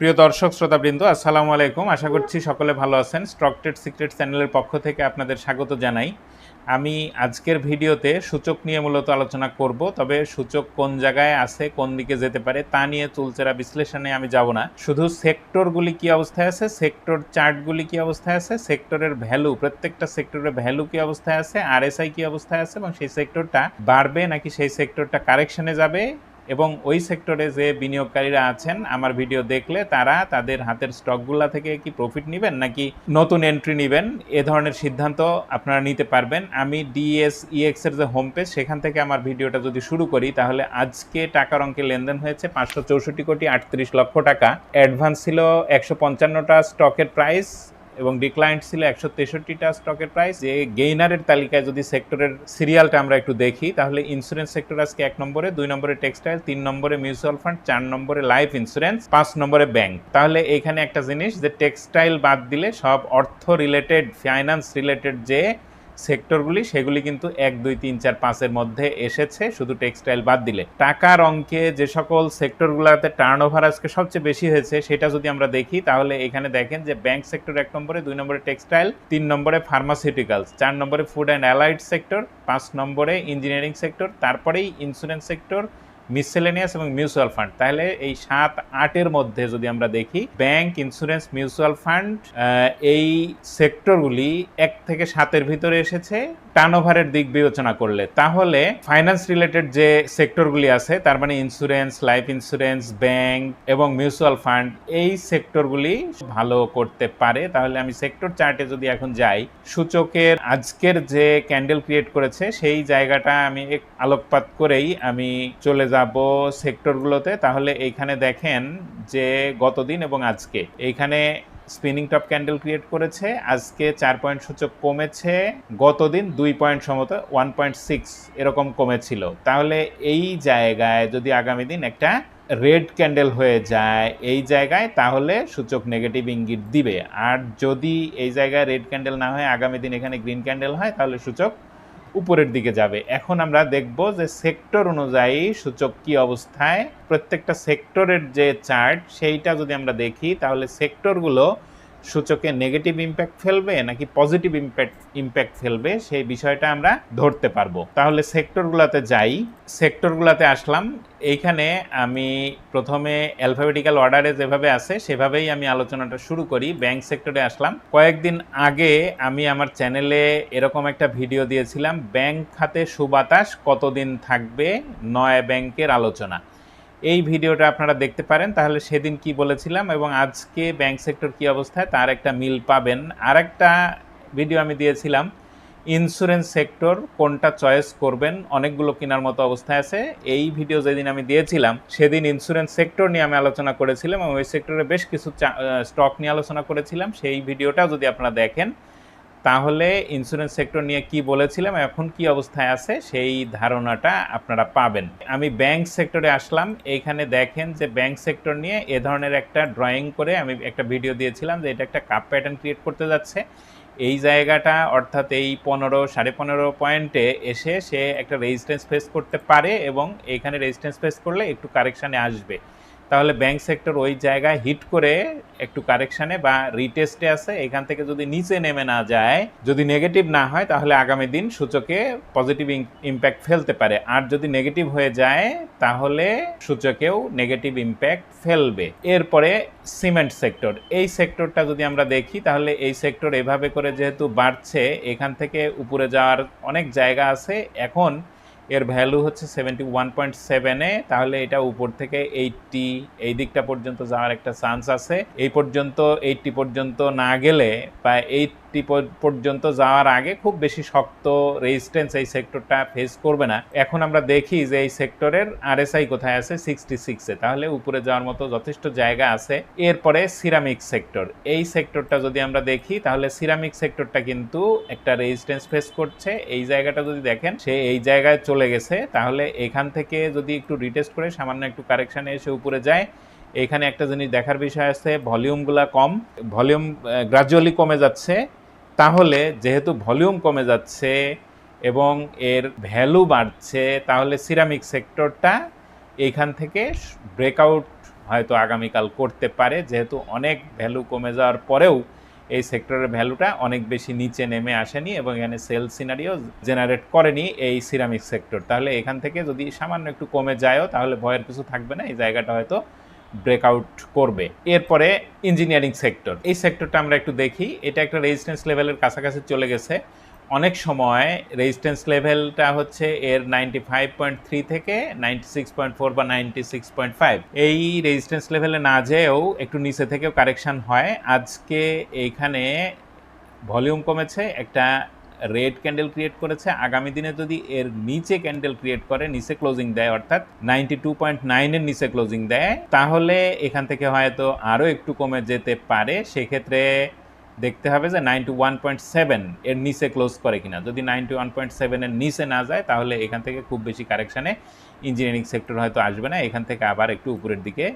প্রিয় দর্শক, শ্রোতাবৃন্দ, আসসালামু আলাইকুম। আশা করছি সকলে ভালো আছেন। স্টক ট্রেড সিক্রেট চ্যানেলের পক্ষ থেকে আপনাদের স্বাগত জানাই। আমি আজকের ভিডিওতে সূচক নিয়ে মূলত আলোচনা করব, তবে সূচক কোন জায়গায় আছে, কোন দিকে যেতে পারে, তা নিয়ে চুলচেরা বিশ্লেষণে আমি যাব না। শুধু সেক্টরগুলি কি অবস্থায় আছে, সেক্টর চার্টগুলি কি অবস্থায় আছে, সেক্টরের ভ্যালু, প্রত্যেকটা সেক্টরের ভ্যালু কি অবস্থায় আছে আরএসআই কি অবস্থায় আছে, এবং সেই সেক্টরটা বাড়বে নাকি সেই সেক্টরটা কারেকশনে যাবে এবং ওই সেক্টরে যে বিনিয়োগকারীরা আছেন, আমার ভিডিও দেখলে তারা তাদের হাতের স্টকগুলা থেকে কি প্রফিট নেবেন নাকি নতুন এন্ট্রি নেবেন? এ ধরনের সিদ্ধান্ত আপনারা নিতে পারবেন। আমি ডিএস ইএক্স এর যে হোম পেজ সেখান থেকে আমার ভিডিওটা যদি শুরু করি, তাহলে আজকে টাকার অঙ্কে লেনদেন হয়েছে পাঁচশো চৌষট্টি কোটি আটত্রিশ লক্ষ টাকা। অ্যাডভান্স ছিল একশো পঞ্চান্নটা স্টকের প্রাইস এবং ডিক্লাইন্ট ছিল একশো তেষট্টিটা স্টকের প্রাইস যে গেইনারের তালিকায় যদি সেক্টরের সিরিয়ালটা আমরা একটু দেখি, তাহলে ইন্স্যুরেন্স সেক্টর আজকে এক নম্বরে, দুই নম্বরে টেক্সটাইল তিন নম্বরে মিউচুয়াল ফান্ড চার নম্বরে লাইফ ইন্স্যুরেন্স পাঁচ নম্বরে ব্যাংক তাহলে এখানে একটা জিনিস যে টেক্সটাইল বাদ দিলে সব অর্থ রিলেটেড ফাইন্যান্স রিলেটেড যে সেক্টরগুলি, সেগুলি কিন্তু এক, দুই, তিন, চার, পাঁচের মধ্যে এসেছে, শুধু টেক্সটাইল বাদ দিলে। টাকার অঙ্কে যে সকল সেক্টরগুলোতে টার্ন ওভার আজকে সবচেয়ে বেশি হয়েছে, সেটা যদি আমরা দেখি, তাহলে এখানে দেখেন যে ব্যাংক সেক্টর এক নম্বরে, দুই নম্বরে টেক্সটাইল, তিন নম্বরে ফার্মাসিউটিক্যালস চার নম্বরে ফুড অ্যান্ড অ্যালাইড সেক্টর পাঁচ নম্বরে ইঞ্জিনিয়ারিং সেক্টর তারপরেই ইন্স্যুরেন্স সেক্টর মিসেলেনিয়াস এবং মিউচুয়াল ফান্ড তাহলে এই সাত, আটের মধ্যে যদি আমরা দেখি ব্যাংক ইন্স্যুরেন্স মিউচুয়াল ফান্ড এই সেক্টরগুলি এক থেকে সাতের ভিতরে এসেছে টার্নওভারের দিক বিবেচনা করলে। তাহলে ফাইন্যান্স রিলেটেড যে সেক্টরগুলি আছে, তার মানে ইন্স্যুরেন্স লাইফ ইন্স্যুরেন্স ব্যাংক এবং মিউচুয়াল ফান্ড এই সেক্টরগুলি ভালো করতে পারে। তাহলে আমি সেক্টর চার্টে যদি এখন যাই, সূচকের আজকের যে ক্যান্ডেল ক্রিয়েট করেছে, সেই জায়গাটা আমি আলোকপাত করেই আমি চলে যাব সেক্টরগুলোতে, তাহলে এইখানে দেখেন যে গতদিন এবং আজকে। এইখানে স্পিনিং টপ ক্যান্ডেল ক্রিয়েট করেছে, আজকে চার পয়েন্ট সূচক কমেছে, গতদিন দুই পয়েন্ট সম্ভবত ওয়ান পয়েন্ট সিক্স এরকম কমেছিল। তাহলে এই জায়গায় যদি আগামী দিন একটা রেড ক্যান্ডেল হয়ে যায়, এই জায়গায় তাহলে সূচক নেগেটিভ ইঙ্গিত দিবে। আর যদি এই জায়গায় রেড ক্যান্ডেল না হয় আগামী দিন এখানে গ্রিন ক্যান্ডেল হয়, তাহলে সূচক উপরের দিকে যাবে। এখন আমরা দেখব যে সেক্টর অনুযায়ী সূচক কি অবস্থায়। প্রত্যেকটা সেক্টরের যে চার্ট, সেইটা যদি আমরা দেখি, তাহলে সেক্টরগুলো সূচকে নেগেটিভ ইম্প্যাক্ট ফেলবে নাকি পজিটিভ ইম্প্যাক্ট ইম্প্যাক্ট ফেলবে, সেই বিষয়টা আমরা ধরতে পারব। তাহলে সেক্টরগুলোতে যাই। সেক্টরগুলোতে আসলাম। এইখানে আমি প্রথমে অ্যালফাবেটিক্যাল অর্ডারে যেভাবে আছে, সেভাবেই আমি আলোচনাটা শুরু করি। ব্যাংক সেক্টরে আসলাম। কয়েকদিন আগে আমি আমার চ্যানেলে এরকম একটা ভিডিও দিয়েছিলাম ব্যাংক খাতে সুবাতাস কতদিন থাকবে? নয় ব্যাংকের আলোচনা। এই ভিডিওটা আপনারা দেখতে পারেন। তাহলে সেদিন কি বলেছিলাম এবং আজকে ব্যাংক সেক্টর কি অবস্থায় তার একটা মিল পাবেন। আর একটা ভিডিও আমি দিয়েছিলাম ইন্স্যুরেন্স সেক্টর কোনটা চয়েস করবেন, অনেকগুলো কেনার মতো অবস্থায় আছে। এই ভিডিও যেদিন আমি দিয়েছিলাম, সেদিন ইন্স্যুরেন্স সেক্টর নিয়ে আমি আলোচনা করেছিলাম এবং ওই সেক্টরে বেশ কিছু স্টক নিয়ে আলোচনা করেছিলাম। সেই ভিডিওটা যদি আপনারা দেখেন তাহলে ইন্স্যুরেন্স সেক্টর নিয়ে কি বলেছিলাম, এখন কি অবস্থায় আছে সেই ধারণাটা আপনারা পাবেন। আমি ব্যাংক সেক্টরে আসলাম এইখানে দেখেন যে ব্যাংক সেক্টর নিয়ে এ ধরনের একটা ড্রয়িং করে আমি একটা ভিডিও দিয়েছিলাম যে এটা একটা কাপ প্যাটার্ন ক্রিয়েট করতে যাচ্ছে। এই জায়গাটা অর্থাৎ এই পনেরো, সাড়ে পনেরো পয়েন্টে এসে সে একটা রেজিস্ট্যান্স ফেস করতে পারে এবং এখানে রেজিস্ট্যান্স ফেস করলে একটু কারেকশানে আসবে। তাহলে ব্যাংক সেক্টর ওই জায়গায় হিট করে একটু কারেকশানে বা রিটেস্টে আছে, এখান থেকে যদি নিচে নেমে না যায়, যদি নেগেটিভ না হয়, তাহলে আগামী দিন সূচকে পজিটিভ ইম্প্যাক্ট ফেলতে পারে। আর যদি নেগেটিভ হয়ে যায়, তাহলে সূচকেও নেগেটিভ ইম্প্যাক্ট ফেলবে। এরপরে সিমেন্ট সেক্টর এই সেক্টরটা যদি আমরা দেখি, তাহলে এই সেক্টর এভাবে করে যেহেতু বাড়ছে, এখান থেকে উপরে যাওয়ার অনেক জায়গা আছে। এখন এর ভ্যালু হচ্ছে সেভেন্টি ওয়ান পয়েন্ট সেভেনে তাহলে এটা উপর থেকে এইটটি এই দিকটা পর্যন্ত যাওয়ার একটা চান্স আছে। এই পর্যন্ত এইটটি পর্যন্ত না গেলে বা এইটটি পর্যন্ত যাওয়ার আগে খুব বেশি শক্ত রেজিস্ট্যান্স এই সেক্টরটা ফেস করবে না। এখন আমরা দেখি যে এই সেক্টরের আরএসআই কোথায় আছে? সিক্সটি সিক্সে তাহলে উপরে যাওয়ার মতো যথেষ্ট জায়গা আছে। এরপরে সিরামিক সেক্টর এই সেক্টরটা যদি আমরা দেখি, তাহলে সিরামিক সেক্টরটা কিন্তু একটা রেজিস্ট্যান্স ফেস করছে। এই জায়গাটা যদি দেখেন, সে এই জায়গায় চলে গেছে। তাহলে এখান থেকে যদি একটু রিটেস্ট করে, সামান্য একটু কারেকশানে এসে উপরে যায়। এখানে একটা জিনিস দেখার বিষয় আছে ভলিউমগুলা কম। ভলিউম গ্রাজুয়ালি কমে যাচ্ছে। তাহলে যেহেতু ভলিউম কমে যাচ্ছে এবং এর ভ্যালু বাড়ছে, তাহলে সিরামিক সেক্টরটা এইখান থেকে ব্রেকআউট হয়তো আগামীকাল করতে পারে। যেহেতু অনেক ভ্যালু কমে যাওয়ার পরেও এই সেক্টরের ভ্যালুটা অনেক বেশি নিচে নেমে আসেনি এবং এখানে সেল সিনারিও জেনারেট করেনি এই সিরামিক সেক্টর। তাহলে এখান থেকে যদি সামান্য একটু কমে যায়ও, তাহলে ভয়ের কিছু থাকবে না। এই জায়গাটা হয়তো ব্রেকআউট করবে। এরপরে ইঞ্জিনিয়ারিং সেক্টর এই সেক্টরটা আমরা একটু দেখি। এটা একটা রেজিস্ট্যান্স লেভেলের কাছাকাছি চলে গেছে। অনেক সময় রেজিস্ট্যান্স লেভেলটা হচ্ছে এর নাইনটি ফাইভ পয়েন্ট থ্রি থেকে নাইনটি সিক্স পয়েন্ট ফোর বা নাইনটি সিক্স পয়েন্ট ফাইভ এই রেজিস্ট্যান্স লেভেলে না যেয়েও একটু নিচে থেকেও কারেকশন হয়। আজকে এইখানে ভলিউম কমেছে। একটা রেড ক্যান্ডেল ক্রিয়েট করেছে। আগামী দিনে যদি এর নিচে ক্যান্ডেল ক্রিয়েট করে, নিচে ক্লোজিং দেয়, অর্থাৎ নাইনটি টু পয়েন্ট নাইনের নিচে ক্লোজিং দেয়, তাহলে এখান থেকে হয়তো আরও একটু কমে যেতে পারে। সেক্ষেত্রে দেখতে হবে যে নাইনটি ওয়ান পয়েন্ট সেভেন এর নিচে ক্লোজ করে কিনা। যদি নাইনটি ওয়ান পয়েন্ট সেভেনের নিচে না যায়, তাহলে এখান থেকে খুব বেশি কারেকশানে ইঞ্জিনিয়ারিং সেক্টর হয়তো আসবে না। এখান থেকে আবার একটু উপরের দিকে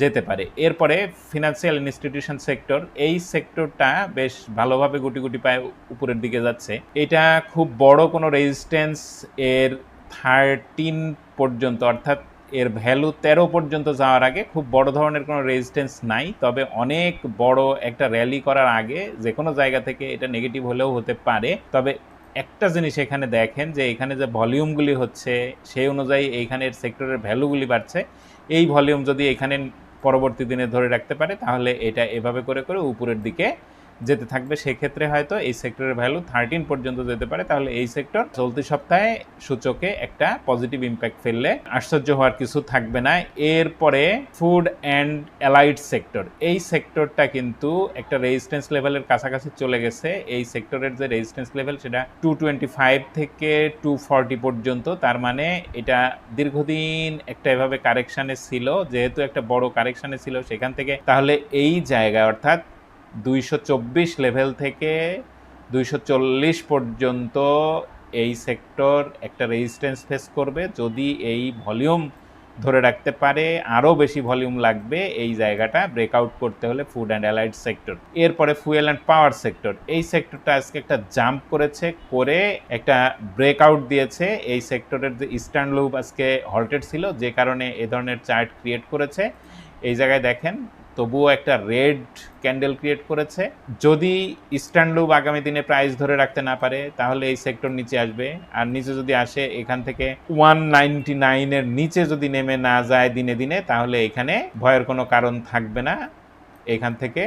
যেতে পারে। এরপরে ফিনান্সিয়াল ইনস্টিটিউশন সেক্টর এই সেক্টরটা বেশ ভালোভাবে গুটি গুটি পায়ে উপরের দিকে যাচ্ছে। এটা খুব বড় কোনো রেজিস্ট্যান্স এর থার্টিন পর্যন্ত, অর্থাৎ এর ভ্যালু তেরো পর্যন্ত যাওয়ার আগে খুব বড় ধরনের কোনো রেজিস্ট্যান্স নাই। তবে অনেক বড় একটা র্যালি করার আগে যে কোনো জায়গা থেকে এটা নেগেটিভ হলেও হতে পারে। তবে একটা জিনিস এখানে দেখেন যে এখানে যে ভলিউমগুলি হচ্ছে, সেই অনুযায়ী এইখানের সেক্টরের ভ্যালুগুলি বাড়ছে। এই ভলিউম যদি এখানে পরবর্তী দিনে ধরে রাখতে পারে, তাহলে এটা এভাবে করে করে উপরের দিকে যেতে থাকবে, সেক্ষেত্রে হয়তো এই সেক্টরের ভ্যালু থার্টিন পর্যন্ত যেতে পারে। তাহলে এই সেক্টর চলতি সপ্তাহে সূচকে একটা পজিটিভ ইম্প্যাক্ট ফেললে আশ্চর্য হওয়ার কিছু থাকবে না। এরপরে ফুড অ্যান্ড অ্যালাইড সেক্টর এই সেক্টরটা কিন্তু একটা রেজিস্ট্যান্স লেভেলের কাছাকাছি চলে গেছে। এই সেক্টরের যে রেজিস্ট্যান্স লেভেল সেটা টু টোয়েন্টি ফাইভ থেকে টু ফর্টি পর্যন্ত। তার মানে এটা দীর্ঘদিন একটা এভাবে কারেকশানে ছিল। যেহেতু একটা বড় কারেকশানে ছিল সেখান থেকে, তাহলে এই জায়গায় অর্থাৎ দুইশো চব্বিশ লেভেল থেকে দুইশো চল্লিশ পর্যন্ত এই সেক্টর একটা রেজিস্ট্যান্স ফেস করবে। যদি এই ভলিউম ধরে রাখতে পারে, আরও বেশি ভলিউম লাগবে এই জায়গাটা ব্রেকআউট করতে হলে ফুড অ্যান্ড অ্যালাইড সেক্টর এরপরে ফুয়েল অ্যান্ড পাওয়ার সেক্টর এই সেক্টরটা আজকে একটা জাম্প করেছে, করে একটা ব্রেকআউট দিয়েছে। এই সেক্টরের যে ইস্টার্ন লুপ আজকে হল্টেড ছিল, যে কারণে এ ধরনের চার্ট ক্রিয়েট করেছে। এই জায়গায় দেখেন, তবুও একটা রেড ক্যান্ডেল ক্রিয়েট করেছে। যদি ইস্টার্ন লুব আগামী দিনে প্রাইস ধরে রাখতে না পারে, তাহলে এই সেক্টর নিচে আসবে। আর নিচে যদি আসে, এখান থেকে ওয়ান নাইনটি নাইনের নিচে যদি নেমে না যায় দিনে দিনে, তাহলে এখানে ভয়ের কোনো কারণ থাকবে না। এখান থেকে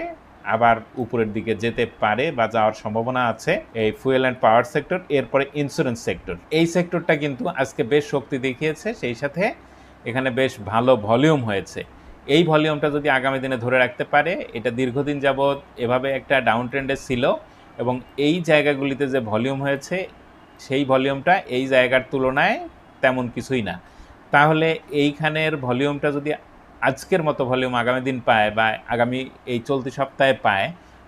আবার উপরের দিকে যেতে পারে বা যাওয়ার সম্ভাবনা আছে এই ফুয়েল অ্যান্ড পাওয়ার সেক্টর এরপরে ইন্স্যুরেন্স সেক্টর এই সেক্টরটা কিন্তু আজকে বেশ শক্তি দেখিয়েছে, সেই সাথে এখানে বেশ ভালো ভলিউম হয়েছে। এই ভলিউমটা যদি আগামী দিনে ধরে রাখতে পারে, এটা দীর্ঘদিন যাবৎ এভাবে একটা ডাউন ট্রেন্ডে ছিল এবং এই জায়গাগুলিতে যে ভলিউম হয়েছে, সেই ভলিউমটা এই জায়গার তুলনায় তেমন কিছুই না। তাহলে এইখানের ভলিউমটা যদি আজকের মতো ভলিউম আগামী দিন পায় বা আগামী এই চলতি সপ্তাহে পায়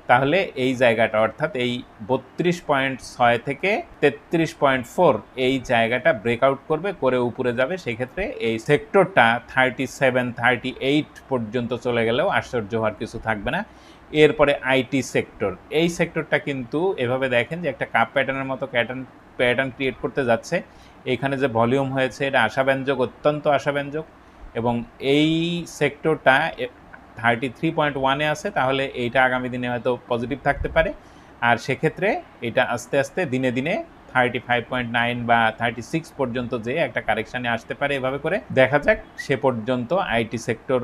তাহলে এই জায়গাটা, অর্থাৎ এই বত্রিশ পয়েন্ট ছয় থেকে তেত্রিশ পয়েন্ট ফোর এই জায়গাটা ব্রেকআউট করবে, করে উপরে যাবে। সেক্ষেত্রে এই সেক্টরটা থার্টি সেভেন থার্টি এইট পর্যন্ত চলে গেলেও আশ্চর্য হওয়ার কিছু থাকবে না। এরপরে আইটি সেক্টর এই সেক্টরটা কিন্তু এভাবে দেখেন যে একটা কাপ প্যাটার্নের মতো প্যাটার্ন প্যাটার্ন ক্রিয়েট করতে যাচ্ছে। এখানে যে ভলিউম হয়েছে, এটা আশাব্যঞ্জক, অত্যন্ত আশাব্যঞ্জক। এবং এই সেক্টরটা থার্টি থ্রি পয়েন্ট ওয়ানে আছে, তাহলে এইটা আগামী দিনে হয়তো পজিটিভ থাকতে পারে। আর সেক্ষেত্রে এটা আস্তে আস্তে দিনে দিনে থার্টি ফাইভ পয়েন্ট নাইন বা থার্টি সিক্স পর্যন্ত যে একটা কারেকশানে আসতে পারে এভাবে করে, দেখা যাক সে পর্যন্ত আইটি সেক্টর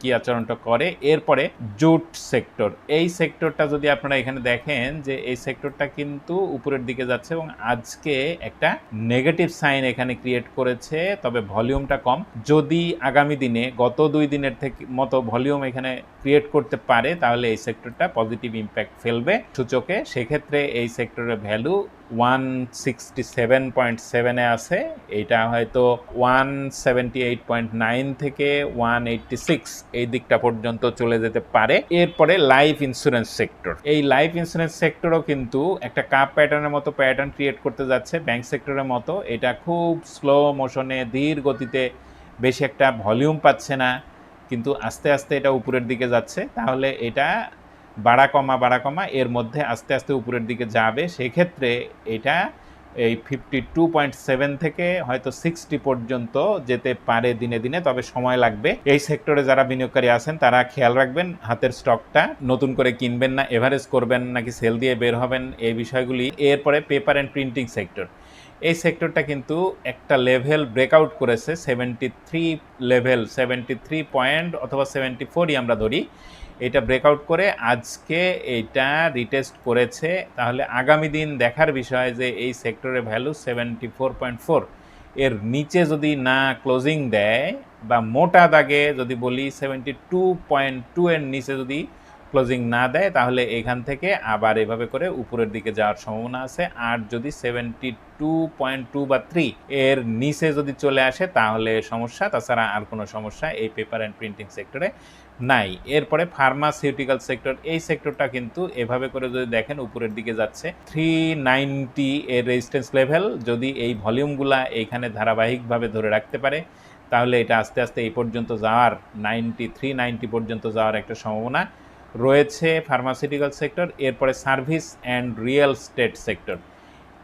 কি আচরণটা করে। এরপরে জুট সেক্টর এই সেক্টরটা যদি আপনারা এখানে দেখেন যে এই সেক্টরটা কিন্তু উপরের দিকে যাচ্ছে এবং আজকে একটা নেগেটিভ সাইন এখানে ক্রিয়েট করেছে, তবে ভলিউমটা কম। যদি আগামী দিনে, গত দুই দিনের থেকে মতো ভলিউম এখানে ক্রিয়েট করতে পারে, তাহলে এই সেক্টরটা পজিটিভ ইম্প্যাক্ট ফেলবে সূচকে। সেক্ষেত্রে এই সেক্টরের value one sixty seven point সেভেনে আছে এটা হয়তো one seventy eight point nine থেকে ওয়ান এইটটি সিক্স এই দিকটা পর্যন্ত চলে যেতে পারে। এরপরে লাইফ ইন্স্যুরেন্স সেক্টর এই লাইফ ইন্স্যুরেন্স সেক্টরও কিন্তু একটা কাপ প্যাটার্নের মতো প্যাটার্ন ক্রিয়েট করতে যাচ্ছে ব্যাংক সেক্টরের মতো। এটা খুব স্লো মোশনে ধীর গতিতে বেশি একটা ভলিউম পাচ্ছে না, কিন্তু আস্তে আস্তে এটা উপরের দিকে যাচ্ছে। তাহলে এটা বাড়া কমা বাড়া কমা, এর মধ্যে আস্তে আস্তে উপরের দিকে যাবে। সেক্ষেত্রে এটা এই ফিফটি টু পয়েন্ট সেভেন থেকে হয়তো সিক্সটি পর্যন্ত যেতে পারে দিনে দিনে, তবে সময় লাগবে। এই সেক্টরে যারা বিনিয়োগকারী আছেন, তারা খেয়াল রাখবেন, হাতের স্টকটা নতুন করে কিনবেন না এভারেজ করবেন নাকি সেল দিয়ে বের হবেন, এই বিষয়গুলি। এরপরে পেপার অ্যান্ড প্রিন্টিং সেক্টর এই সেক্টরটা কিন্তু একটা লেভেল ব্রেকআউট করেছে seventy three level seventy three point অথবা সেভেন্টি ফোরই আমরা ধরি। এটা ব্রেকআউট করে আজকে এটা রিটেস্ট করেছে। তাহলে আগামী দিন দেখার বিষয় যে এই সেক্টরে value seventy four point four এর নিচে যদি না ক্লোজিং দেয় বা মোটা দাগে যদি বলি সেভেন্টি টু পয়েন্ট টু এর নিচে যদি ক্লোজিং না দেয়, তাহলে এখান থেকে আবার এভাবে করে উপরের দিকে যাওয়ার সম্ভাবনা আছে। আর যদি সেভেন্টি টু পয়েন্ট টু বা থ্রি এর নিচে যদি চলে আসে, তাহলে সমস্যা। তাছাড়া আর কোনো সমস্যা এই পেপার অ্যান্ড প্রিন্টিং সেক্টরে নাই। এরপরে ফার্মাসিউটিক্যাল সেক্টর এই সেক্টরটা কিন্তু এভাবে করে যদি দেখেন, উপরের দিকে যাচ্ছে। থ্রি নাইনটি এর রেজিস্ট্যান্স লেভেল যদি এই ভলিউমগুলা এইখানে ধারাবাহিকভাবে ধরে রাখতে পারে, তাহলে এটা আস্তে আস্তে এই পর্যন্ত যাওয়ার নাইনটি থ্রি নাইনটি পর্যন্ত যাওয়ার একটা সম্ভাবনা। রয়েছে ফার্মাসিউটিক্যাল সেক্টর এরপরে service and real estate sector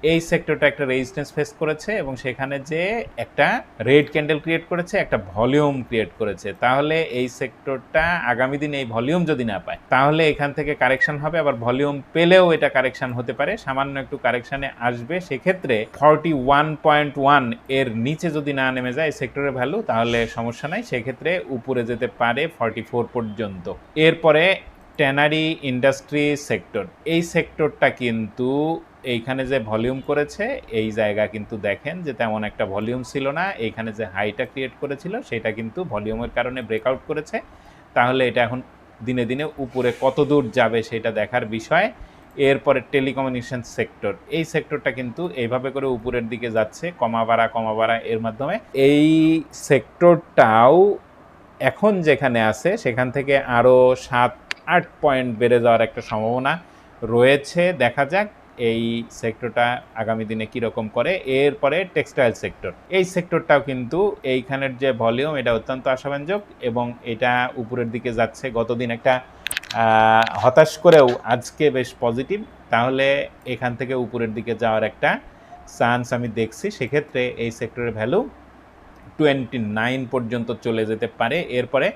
এই সেক্টরটা একটা রেজিস্ট্যান্স ফেস করেছে এবং সেখানে যে একটা রেড ক্যান্ডেল ক্রিয়েট করেছে, একটা ভলিউম ক্রিয়েট করেছে। তাহলে এই সেক্টরটা আগামী দিনে এই ভলিউম যদি না পায়, তাহলে এখান থেকে কারেকশন হবে। আবার ভলিউম পেলেও এটা কারেকশন হতে পারে। সামান্য একটু কারেকশানে আসবে। সেক্ষেত্রে ফর্টি ওয়ান পয়েন্ট ওয়ানের নিচে যদি না নেমে যায় সেক্টরের ভ্যালু তাহলে সমস্যা নাই। সেক্ষেত্রে উপরে যেতে পারে ফর্টি ফোর পর্যন্ত। এরপরে ট্যানারি ইন্ডাস্ট্রি সেক্টর। এই সেক্টরটা কিন্তু এইখানে যে ভলিউম করেছে, এই জায়গা কিন্তু দেখেন যে তেমন একটা ভলিউম ছিল না। এইখানে যে হাইটা ক্রিয়েট করেছিল, সেটা কিন্তু ভলিউমের কারণে ব্রেকআউট করেছে। তাহলে এটা এখন দিনে দিনে উপরে কত দূর যাবে সেটা দেখার বিষয়। এরপরে টেলিকমিউনিকেশন সেক্টর। এই সেক্টরটা কিন্তু এইভাবে করে উপরের দিকে যাচ্ছে, কমা বাড়া কমা বাড়া এর মাধ্যমে। এই সেক্টরটাও এখন যেখানে আছে, সেখান থেকে আরও সাত আট পয়েন্ট বেড়ে যাওয়ার একটা সম্ভাবনা রয়েছে। দেখা যাক এই সেক্টরটা আগামী দিনে কীরকম করে। এরপরে টেক্সটাইল সেক্টর। এই সেক্টরটাও কিন্তু এইখানের যে ভলিউম, এটা অত্যন্ত আশাব্যঞ্জক এবং এটা উপরের দিকে যাচ্ছে। গতদিন একটা হতাশ করেও আজকে বেশ পজিটিভ। তাহলে এখান থেকে উপরের দিকে যাওয়ার একটা চান্স আমি দেখছি। সেক্ষেত্রে এই সেক্টরের ভ্যালু টোয়েন্টি নাইন পর্যন্ত চলে যেতে পারে। এরপরে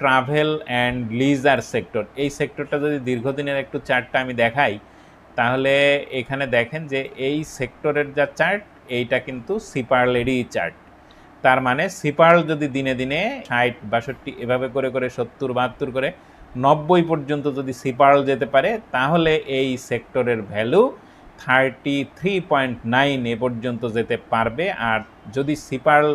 ট্রাভেল অ্যান্ড লিজার সেক্টর। এই সেক্টরটা যদি দীর্ঘদিনের একটু চার্টটা আমি দেখাই, তাহলে এখানে দেখেন যে এই সেক্টরের যা চার্ট, এইটা কিন্তু সিপার্লেরই চার্ট। তার মানে সিপার্ল যদি দিনে দিনে ষাট, বাষট্টি, এভাবে করে করে সত্তর, বাহাত্তর করে নব্বই পর্যন্ত যদি সিপার্ল যেতে পারে, তাহলে এই সেক্টরের value thirty three point nine এ পর্যন্ত যেতে পারবে। আর যদি সিপার্ল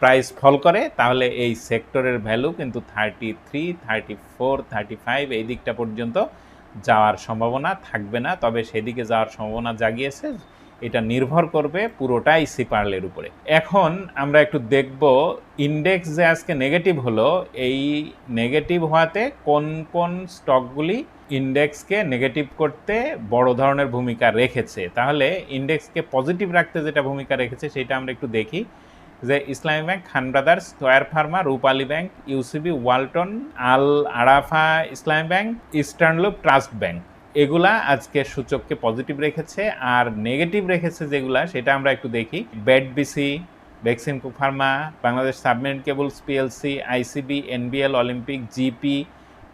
প্রাইস ফল করে, তাহলে এই সেক্টরের ভ্যালু কিন্তু thirty three thirty four thirty five এই দিকটা পর্যন্ত যাওয়ার সম্ভাবনা থাকবে না। তবে সেদিকে যাওয়ার সম্ভাবনা জাগিয়েছে, এটা নির্ভর করবে পুরোটাই সিপার্লের উপরে। এখন আমরা একটু দেখব ইন্ডেক্স যে আজকে নেগেটিভ হলো, এই নেগেটিভ হওয়াতে কোন কোন স্টকগুলি ইন্ডেক্সকে নেগেটিভ করতে বড় ধরনের ভূমিকা রেখেছে? তাহলে ইন্ডেক্সকে পজিটিভ রাখতে যেটা ভূমিকা রেখেছে, সেটা আমরা একটু দেখি। যে Islami Bank, Khan Brothers Square Pharma, Rupali Bank UCB Walton, Al Arafa Islami Bank, Eastern loop Trust Bank. এগুলা আজকে সূচককে পজিটিভ রেখেছে আর নেগেটিভ রেখেছে যেগুলা, সেটা আমরা একটু দেখি। বেড BC vaccine pharma, Bangladesh Submarine Cables PLC ICB NBL Olympic GP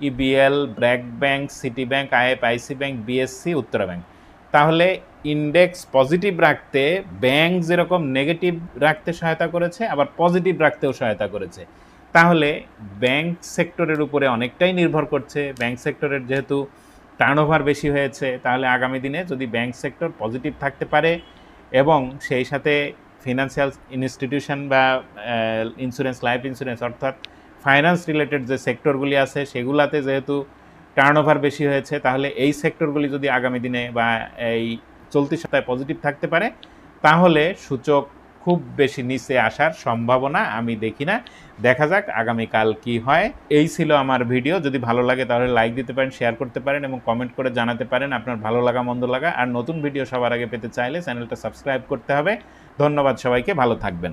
EBL BRAC Bank, City Bank IF IC Bank BSC Uttara Bank. তাহলে ইন্ডেক্স পজিটিভ রাখতে ব্যাংক যেরকম নেগেটিভ রাখতে সহায়তা করেছে, আবার পজিটিভ রাখতেও সহায়তা করেছে। তাহলে ব্যাংক সেক্টরের উপরে অনেকটাই নির্ভর করছে। ব্যাংক সেক্টরের যেহেতু টার্নওভার বেশি হয়েছে, তাহলে আগামী দিনে যদি ব্যাংক সেক্টর পজিটিভ থাকতে পারে এবং সেই সাথে ফিনান্সিয়াল ইনস্টিটিউশন বা ইন্স্যুরেন্স লাইফ ইন্স্যুরেন্স অর্থাৎ ফাইন্যান্স রিলেটেড যে সেক্টরগুলি আছে, সেগুলাতে যেহেতু টার্নওভার বেশি হয়েছে, তাহলে এই সেক্টরগুলি যদি আগামী দিনে বা এই চলতি সপ্তাহে পজিটিভ থাকতে পারে। তাহলে সূচক খুব বেশি নিচে আসার সম্ভাবনা আমি দেখি না। দেখা যাক আগামীকাল কি হয়। এই ছিল আমার ভিডিও যদি ভালো লাগে তাহলে লাইক দিতে পারেন শেয়ার করতে পারেন এবং কমেন্ট করে জানাতে পারেন আপনার ভালো লাগা, মন্দ লাগা। আর নতুন ভিডিও সবার আগে পেতে চাইলে চ্যানেলটা সাবস্ক্রাইব করতে হবে। ধন্যবাদ সবাইকে, ভালো থাকবেন।